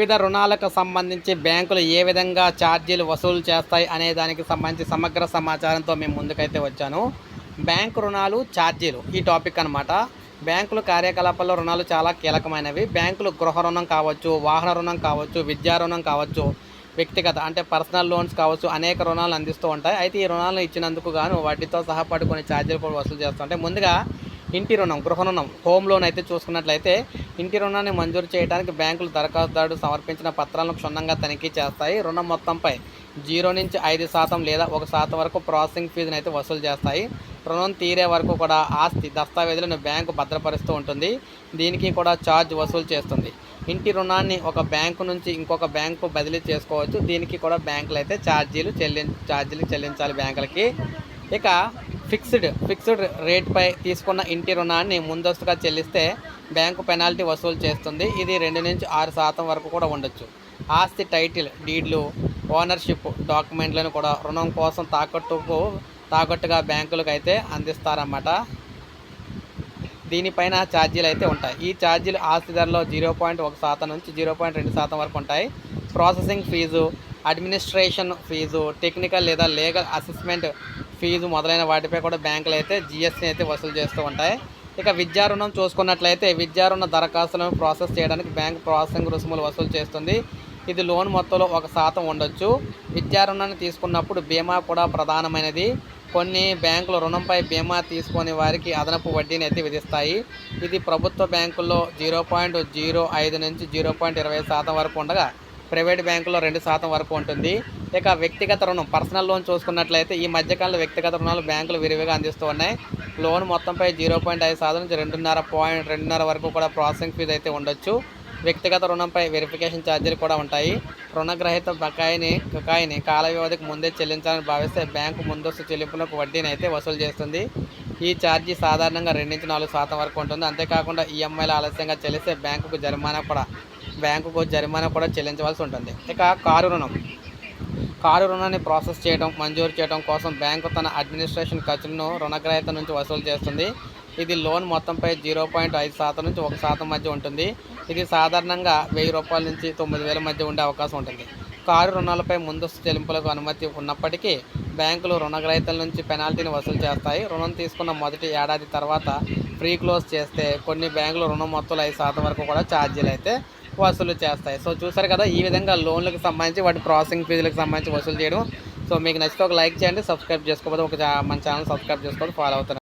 వివిధ రుణాలకు సంబంధించి బ్యాంకులు ఏ విధంగా ఛార్జీలు వసూలు చేస్తాయి అనే దానికి సంబంధించి సమగ్ర సమాచారంతో మేము ముందుకైతే వచ్చాను. బ్యాంకు రుణాలు ఛార్జీలు ఈ టాపిక్ అనమాట బ్యాంకులు కార్యకలాపాల్లో రుణాలు చాలా కీలకమైనవి. బ్యాంకులు గృహ రుణం కావచ్చు వాహన రుణం కావచ్చు విద్యా రుణం కావచ్చు వ్యక్తిగత అంటే పర్సనల్ లోన్స్ కావచ్చు అనేక రుణాలు అందిస్తూ ఉంటాయి. అయితే ఈ రుణాలను ఇచ్చినందుకు గాను వడ్డీతో సహా పాటు కొన్ని ఛార్జీలు కూడా వసూలు చేస్తూ ఉంటాయి. ముందుగా ఇంటి రుణం గృహ రుణం హోమ్ లోన్ అయితే చూసుకున్నట్లయితే ఇంటి రుణాన్ని మంజూరు చేయడానికి బ్యాంకులు దరఖాస్తుదారుడు సమర్పించిన పత్రాలను క్షుణ్ణంగా తనిఖీ చేస్తాయి. రుణం మొత్తంపై జీరో నుంచి ఐదు శాతం లేదా ఒక శాతం వరకు ప్రాసెసింగ్ ఫీజును అయితే వసూలు చేస్తాయి. రుణం తీరే వరకు కూడా ఆస్తి దస్తావేజులను బ్యాంకు భద్రపరుస్తూ ఉంటుంది. దీనికి కూడా ఛార్జ్ వసూలు చేస్తుంది. ఇంటి రుణాన్ని ఒక బ్యాంకు నుంచి ఇంకొక బ్యాంకు బదిలీ చేసుకోవచ్చు. దీనికి కూడా బ్యాంకులు అయితే ఛార్జీలు చెల్లి ఛార్జీలు చెల్లించాలి బ్యాంకులకి. ఇక ఫిక్స్డ్ ఫిక్స్డ్ రేట్పై తీసుకున్న ఇంటి రుణాన్ని ముందస్తుగా చెల్లిస్తే బ్యాంకు పెనాల్టీ వసూలు చేస్తుంది. ఇది రెండు నుంచి ఆరు శాతం వరకు కూడా ఉండొచ్చు. ఆస్తి టైటిల్ డీడ్లు ఓనర్షిప్ డాక్యుమెంట్లను కూడా రుణం కోసం తాకట్టుకు తాకట్టుగా బ్యాంకులకు అయితే అందిస్తారన్నమాట. దీనిపైన ఛార్జీలు అయితే ఉంటాయి. ఈ ఛార్జీలు ఆస్తి ధరలో జీరో పాయింట్ ఒక శాతం నుంచి జీరో పాయింట్ రెండు శాతం వరకు ఉంటాయి. Processing fee administration fee technical లేదా లీగల్ అసెస్మెంట్ ఫీజు మొదలైన వాటిపై కూడా బ్యాంకులు అయితే జిఎస్టీ అయితే వసూలు చేస్తూ ఉంటాయి. ఇక విద్యా రుణం చూసుకున్నట్లయితే విద్యా రుణ దరఖాస్తులను ప్రాసెస్ చేయడానికి బ్యాంక్ ప్రాసెసింగ్ రుసుములు వసూలు చేస్తుంది. ఇది లోన్ మొత్తంలో ఒక శాతం ఉండొచ్చు. విద్యా రుణాన్ని తీసుకున్నప్పుడు బీమా కూడా ప్రధానమైనది. కొన్ని బ్యాంకులు రుణంపై బీమా తీసుకొని వారికి అదనపు వడ్డీని అయితే విధిస్తాయి. ఇది ప్రభుత్వ బ్యాంకుల్లో జీరో పాయింట్ జీరో ఐదు నుంచి జీరో పాయింట్ ఇరవై శాతం వరకు ఉండగా ప్రైవేట్ బ్యాంకులో రెండు శాతం వరకు ఉంటుంది. ఇక వ్యక్తిగత రుణం పర్సనల్ లోన్ చూసుకున్నట్లయితే ఈ మధ్యకాలంలో వ్యక్తిగత రుణాలు బ్యాంకులు విరివిగా అందిస్తూ ఉన్నాయి. లోన్ మొత్తంపై జీరో పాయింట్ ఐదు శాతం నుంచి రెండున్నర పాయింట్ రెండున్నర వరకు కూడా ప్రాసెసింగ్ ఫీజు అయితే ఉండొచ్చు. వ్యక్తిగత రుణంపై వెరిఫికేషన్ ఛార్జీలు కూడా ఉంటాయి. రుణగ్రహీత బకాయిని బకాయిని కాల వ్యవధికి ముందే చెల్లించాలని భావిస్తే బ్యాంకు ముందస్తు చెల్లింపులకు వడ్డీని అయితే వసూలు చేస్తుంది. ఈ ఛార్జీ సాధారణంగా రెండు నుంచి నాలుగు శాతం వరకు ఉంటుంది. అంతేకాకుండా ఈఎంఐలు ఆలస్యంగా చెల్లిస్తే బ్యాంకుకు జరిమానా కూడా బ్యాంకుకు జరిమానా కూడా చెల్లించవలసి ఉంటుంది. ఇక కారు రుణం. కారు రుణాన్ని ప్రాసెస్ చేయడం మంజూరు చేయడం కోసం బ్యాంకు తన అడ్మినిస్ట్రేషన్ ఖర్చులను రుణగ్రహీత నుంచి వసూలు చేస్తుంది. ఇది లోన్ మొత్తంపై జీరో పాయింట్ ఐదు శాతం నుంచి ఒక శాతం మధ్య ఉంటుంది. ఇది సాధారణంగా వెయ్యి రూపాయల నుంచి తొమ్మిది వేల మధ్య ఉండే అవకాశం ఉంటుంది. కారు రుణాలపై ముందస్తు చెల్లింపులకు అనుమతి ఉన్నప్పటికీ బ్యాంకులు రుణగ్రహీతల నుంచి పెనాల్టీని వసూలు చేస్తాయి. రుణం తీసుకున్న మొదటి ఏడాది తర్వాత ఫ్రీ క్లోజ్ చేస్తే కొన్ని బ్యాంకులు రుణం మొత్తంలో ఐదు శాతం వరకు కూడా ఛార్జీలు అయితే వసూలు చేస్తాయి. సో చూసారు కదా ఈ విధంగా లోన్లకు సంబంధించి వాటి ప్రాసెసింగ్ ఫీజులకు సంబంధించి వసూలు చేయడం. సో మీకు నచ్చితే ఒక లైక్ చేయండి సబ్స్క్రైబ్ చేసుకోకపోతే ఒక మన ఛానల్ సబ్స్క్రైబ్ చేసుకోవాలి ఫాలో అవుతున్నారు